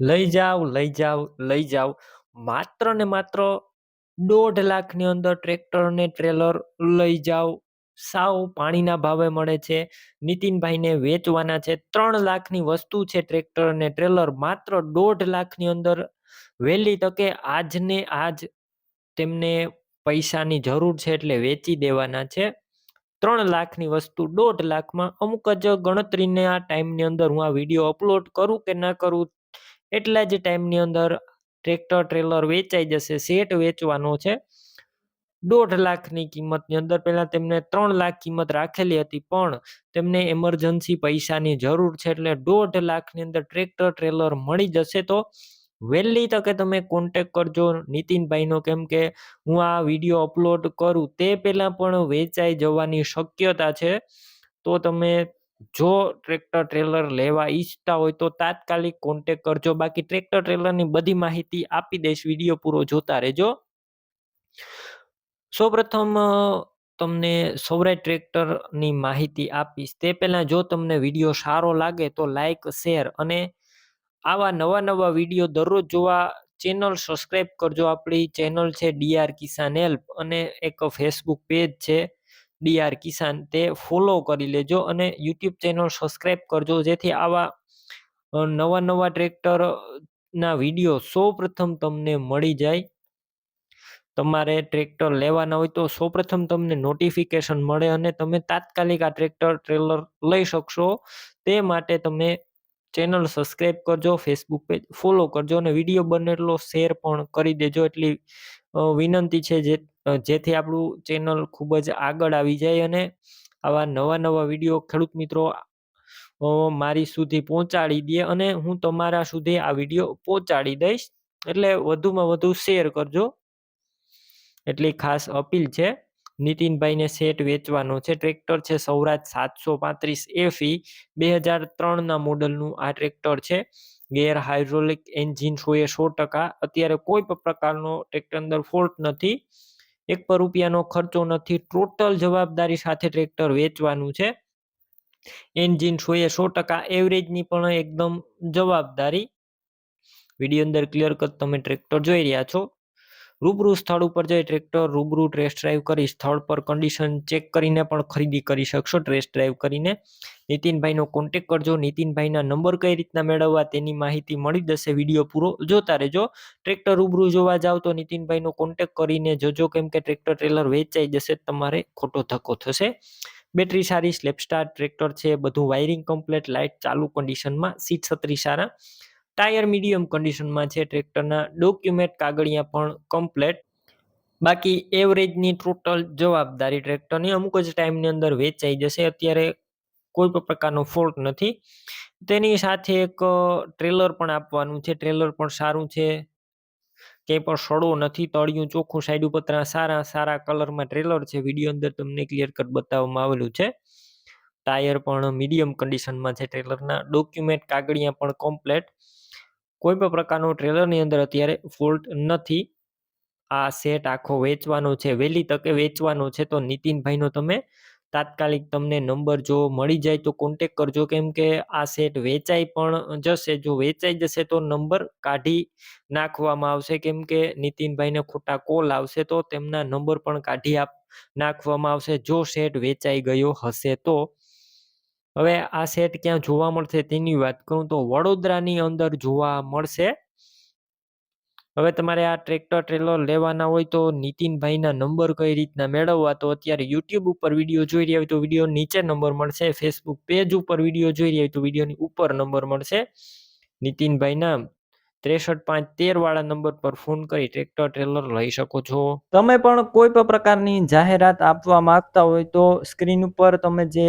લઈ જાવ લઈ જાવ લઈ જાવ માત્ર ને માત્ર દોઢ લાખની અંદર ટ્રેક્ટર ને ટ્રેલર લઈ જાવ સાવ પાણીના ભાવે મળે છે. નીતિનભાઈને વેચવાના છે. ત્રણ લાખની વસ્તુ છે ટ્રેક્ટર અને ટ્રેલર માત્ર દોઢ લાખની અંદર વહેલી તકે આજને આજ તેમને પૈસાની જરૂર છે એટલે વેચી દેવાના છે. ત્રણ લાખની વસ્તુ દોઢ લાખમાં અમુક જ ગણતરીને આ ટાઈમની અંદર હું આ વીડિયો અપલોડ કરું કે ના કરું એટલા જ ટાઈમની અંદર ટ્રેક્ટર, ટ્રેલર વેચાઈ જશે સેટ વેચવાનો છે. દોઢ લાખની કિંમતની અંદર પહેલાં તેમને ત્રણ લાખ કિંમત રાખેલી હતી, પણ તેમને એમરજન્સી પૈસાની જરૂર છે, એટલે દોઢ લાખની અંદર ટ્રેક્ટર, ટ્રેલર મળી જશે તો વહેલી તકે તમે કોન્ટેક કરજો નીતિનભાઈનો, કેમ કે હું આ વીડિયો અપલોડ કરું તે પહેલાં પણ વેચાઈ જવાની શક્યતા છે. તો તમે જો ટ્રેક્ટર, ટ્રેલર લેવા ઈચ્છતા હોય તો તાત્કાલિક કોન્ટેક કરજો. બાકી ટ્રેક્ટર, ટ્રેલરની બધી માહિતી આપી દઈશ. વીડિયો પૂરો જોતા રહેજો. સૌપ્રથમ તમને સૌરાય ટ્રેક્ટરની માહિતી આપીશ. તે પહેલાં જો તમને વીડિયો સારો લાગે તો લાઈક, શેર અને આવા નવા નવા વીડિયો દરરોજ જોવા ચેનલ સબસ્ક્રાઈબ કરજો. આપણી ચેનલ છે ડીઆર કિસાન હેલ્પ અને એક ફેસબુક પેજ છે. ડીઆર કિસાન તે ફોલો કરી લેજો અને યુટ્યુબ ચેનલ સબસ્ક્રાઈબ કરજો, જેથી આવા નવા નવા ટ્રેક્ટર ના વીડિયો સૌ પ્રથમ તમને મળી જાય. તમારે ટ્રેક્ટર લેવાના હોય તો સૌપ્રથમ તમને નોટિફિકેશન મળે અને તમે તાત્કાલિક આ ટ્રેક્ટર ટ્રેલર લઈ શકશો. તે માટે તમે ચેનલ સબસ્ક્રાઈબ કરજો ફેસબુક પેજ ફોલો કરજો અને વીડિયો બને એટલો શેર પણ કરી દેજો, એટલી વિનંતી છે જે જેથી આપણું ચેનલ ખૂબ જ આગળ આવી જાય અને આવા નવા નવા વીડિયો ખેડૂત મિત્રો મારી સુધી પહોંચાડી દે અને હું તમારા સુધી આ વીડિયો પહોંચાડી દઈશ. એટલે વધુમાં વધુ શેર કરજો. એટલી ખાસ અપીલ છે. નીતિનભાઈને સેટ વેચવાનો છે. ટ્રેક્ટર છે સૌરાજ સાતસો પાંત્રીસ એફી. બે હજાર ત્રણના મોડલનું આ ટ્રેક્ટર છે. ગેર હાઇડ્રોલિક એન્જિન સો સો ટકા? અત્યારે કોઈ પણ પ્રકારનો ટ્રેક્ટર અંદર ફોલ્ટ નથી. એક પર રૂપિયાનો ખર્ચો નથી. ટોટલ જવાબદારી સાથે ટ્રેક્ટર વેચવાનું છે. એન્જિન સો સો ટકા? એવરેજની પણ એકદમ જવાબદારી. વીડિયો અંદર ક્લિયર કટ તમે ટ્રેક્ટર જોઈ રહ્યા છો. રૂબરૂ સ્થળ ઉપર જઈ ટ્રેક્ટર રૂબરૂ ટેસ્ટ ડ્રાઈવ કરી સ્થળ પર કન્ડિશન ચેક કરીને પણ ખરીદી કરી શકશો. ટેસ્ટ ડ્રાઈવ કરીને નીતિનભાઈનો કોન્ટેક કરજો. નીતિનભાઈના નંબર કઈ રીતના મેળવવા તેની માહિતી મળી જશે. વીડિયો પૂરો જોતા રહેજો. ટ્રેક્ટર રૂબરૂ જોવા જાવ તો નીતિનભાઈનો કોન્ટેક કરીને જોજો કેમ કે ટ્રેક્ટર ટ્રેલર વેચાઈ જશે, તમારે ખોટો ધક્કો થશે. બેટરી સારી સ્લેપસ્ટાર ટ્રેક્ટર છે, બધું વાયરિંગ કમ્પ્લેટ લાઇટ ચાલુ કન્ડિશનમાં સીટ છત્રી સારા. ટાયર મીડિયમ કન્ડિશનમાં છે, ટ્રેક્ટરના ડોક્યુમેન્ટ કાગળિયા પણ કમ્પ્લેટ બાકી એવરેજની ટોટલ જવાબદારી ટ્રેક્ટરની અમુક જ ટાઈમની અંદર વેચાઈ જશે, અત્યારે કોઈ પણ પ્રકારનો ફોલ્ટ નથી. તેની સાથે એક ટ્રેલર પણ આપવાનું છે ટ્રેલર પણ સારું છે. ક્યાંય પણ સડો નથી, તળિયું ચોખ્ખું સાઈડ ઉપર સારા સારા કલરમાં ટ્રેલર છે, વીડિયો અંદર તમને ક્લિયર કટ બતાવવામાં આવેલું છે. ટાયર પણ મીડિયમ કન્ડિશનમાં છે ટ્રેલરના ડોક્યુમેન્ટ કાગળિયા પણ કમ્પ્લેટ કોઈ પણ પ્રકારનો ટ્રેલરની અંદર અત્યારે ફોલ્ટ નથી. આ સેટ આખો વેચવાનો છે, વહેલી તકે વેચવાનો છે, તો નીતિનભાઈનો તમે તાત્કાલિક તમને નંબર જો મળી જાય તો કોન્ટેક કરજો. કેમ કે આ સેટ વેચાઈ પણ જશે. જો વેચાઈ જશે તો નંબર કાઢી નાખવામાં આવશે. કેમ કે નીતિનભાઈને ખોટા કોલ આવશે તો તેમના નંબર પણ કાઢી આપ, નાખવામાં આવશે. જો સેટ વેચાઈ ગયો હશે તો હવે આ સેટ ક્યાં જોવા મળશે તેની વાત કરું તો વડોદરાની અંદર જોવા મળશે. હવે તમારે આ ટ્રેક્ટર ટ્રેલર લેવાના હોય તો નીતિનભાઈના નંબર કઈ રીતના મેળવવા? તો અત્યારે યુટ્યુબ ઉપર વીડિયો જોઈ રહ્યા હોય તો વીડિયો નીચે નંબર મળશે. ફેસબુક પેજ ઉપર વીડિયો જોઈ રહ્યા હોય તો વિડીયોની ઉપર નંબર મળશે. નીતિનભાઈના ત્રેસઠ પાંચ તેર વાળા નંબર પર ફોન કરી ટ્રેક્ટર ટ્રેલર લઈ શકો છો. તમે પણ કોઈ પણ પ્રકારની જાહેરાત આપવા માંગતા હોય તો સ્ક્રીન ઉપર તમે જે